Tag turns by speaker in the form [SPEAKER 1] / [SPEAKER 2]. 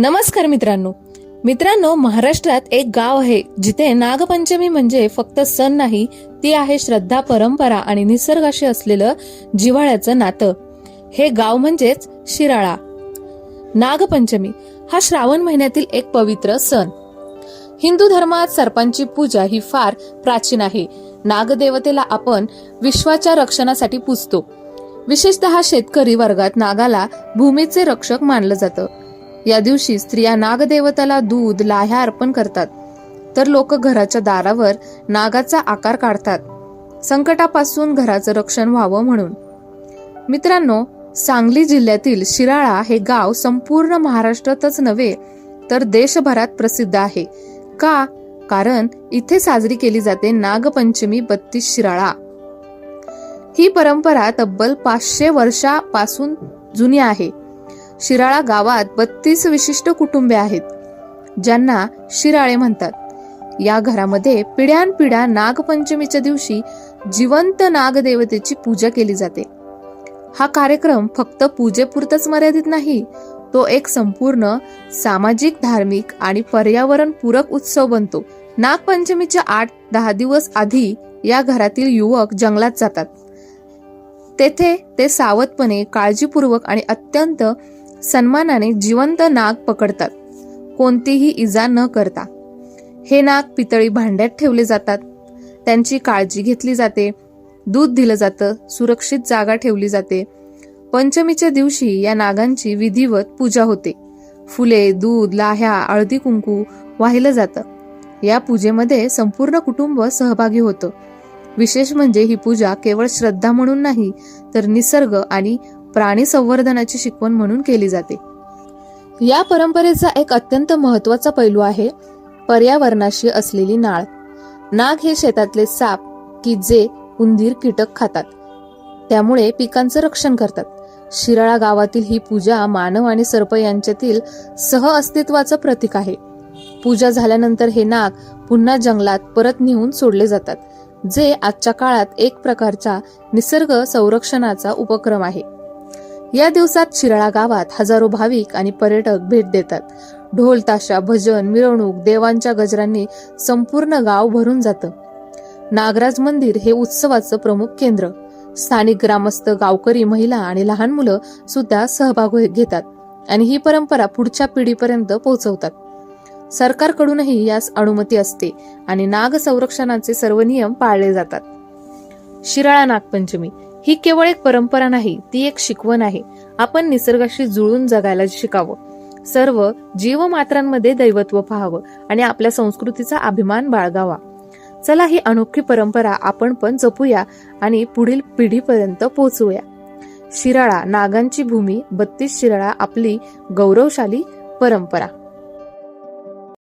[SPEAKER 1] नमस्कार मित्रांनो. मित्रांनो महाराष्ट्रात एक गाव आहे जिथे नागपंचमी म्हणजे फक्त सण नाही ती आहे श्रद्धा परंपरा आणि निसर्गाशी असलेलं जिव्हाळ्याचं नातं. हे गाव म्हणजेच शिराळा. नागपंचमी हा श्रावण महिन्यातील एक पवित्र सण. हिंदू धर्मात सर्पांची पूजा ही फार प्राचीन आहे. नागदेवतेला आपण विश्वाच्या रक्षणासाठी पूजतो. विशेषतः शेतकरी वर्गात नागाला भूमीचे रक्षक मानलं जातं. या दिवशी स्त्रिया नागदेवताला दूध लाह्या अर्पण करतात. तर लोक घराच्या दारावर नागाचा आकार काढतात. संकटापासून घराचं रक्षण व्हावं म्हणून. मित्रांनो सांगली जिल्ह्यातील शिराळा हे गाव संपूर्ण महाराष्ट्रातच नव्हे तर देशभरात प्रसिद्ध आहे. का? कारण इथे साजरी केली जाते नागपंचमी बत्तीस शिराळा. ही परंपरा तब्बल पाचशे वर्षापासून जुनी आहे. शिराळा गावात बत्तीस विशिष्ट कुटुंबे आहेत ज्यांना शिराळे म्हणतात. या घरामध्ये पिढ्यानपिढ्या नागपंचमीच्या दिवशी जिवंत नागदेवतेची पूजा केली जाते. हा कार्यक्रम फक्त पूजेपुरतच मर्यादित नाही तो एक संपूर्ण सामाजिक धार्मिक आणि पर्यावरण पूरक उत्सव बनतो. नागपंचमीच्या आठ दहा दिवस आधी या घरातील युवक जंगलात जातात. तेथे ते सावधपणे काळजीपूर्वक आणि अत्यंत सन्मानाने जिवंत नाग पकडतात. कोणतीही इजा न करता. हे नाग पितळी भांड्यात ठेवले जातात. त्यांची काळजी घेतली जाते. दूध दिलं जातं. सुरक्षित जागा ठेवली जाते. पंचमीच्या दिवशी या नागांची विधिवत पूजा होते. फुले दूध लाह्या हळदी कुंकू वाहिलं जातं. या पूजेमध्ये संपूर्ण कुटुंब सहभागी होतं. विशेष म्हणजे ही पूजा केवळ श्रद्धा म्हणून नाही तर निसर्ग आणि प्राणी संवर्धनाची शिकवण म्हणून केली जाते. या परंपरेचा एक अत्यंत महत्त्वाचा पैलू आहे पर्यावरणाशी असलेली नाळ. नाग हे शेतातले साप की जे उंदीर कीटक खातात. त्यामुळे पिकांचं रक्षण करतात. शिराळा गावातील ही पूजा मानव आणि सर्प यांच्यातील सह अस्तित्वाचं प्रतीक आहे. पूजा झाल्यानंतर हे नाग पुन्हा जंगलात परत नेऊन सोडले जातात जे आजच्या काळात एक प्रकारचा निसर्ग संरक्षणाचा उपक्रम आहे. या दिवसात शिराळा गावात हजारो भाविक आणि पर्यटक भेट देतात. ढोल ताशा भजन मिरवणूक देवांच्या गजरांनी संपूर्ण गाव भरून जातं. नागराज मंदिर हे उत्सवाचं प्रमुख केंद्र. स्थानिक ग्रामस्थ गावकरी महिला आणि लहान मुलं सुद्धा सहभाग घेतात आणि ही परंपरा पुढच्या पिढीपर्यंत पोहोचवतात. सरकारकडूनही यास अनुमती असते आणि नाग संरक्षणाचे सर्व नियम पाळले जातात. शिराळा नागपंचमी ही केवळ एक परंपरा नाही ती एक शिकवण आहे. आपण निसर्गाशी जुळून जगायला शिकावं. सर्व जीवमात्रांमध्ये दैवत्व पाहावं आणि आपल्या संस्कृतीचा अभिमान बाळगावा. चला ही अनोखी परंपरा आपण पण जपूया आणि पुढील पिढीपर्यंत पोहोचूया शिराळा नागांची भूमी बत्तीस शिराळा आपली गौरवशाली परंपरा.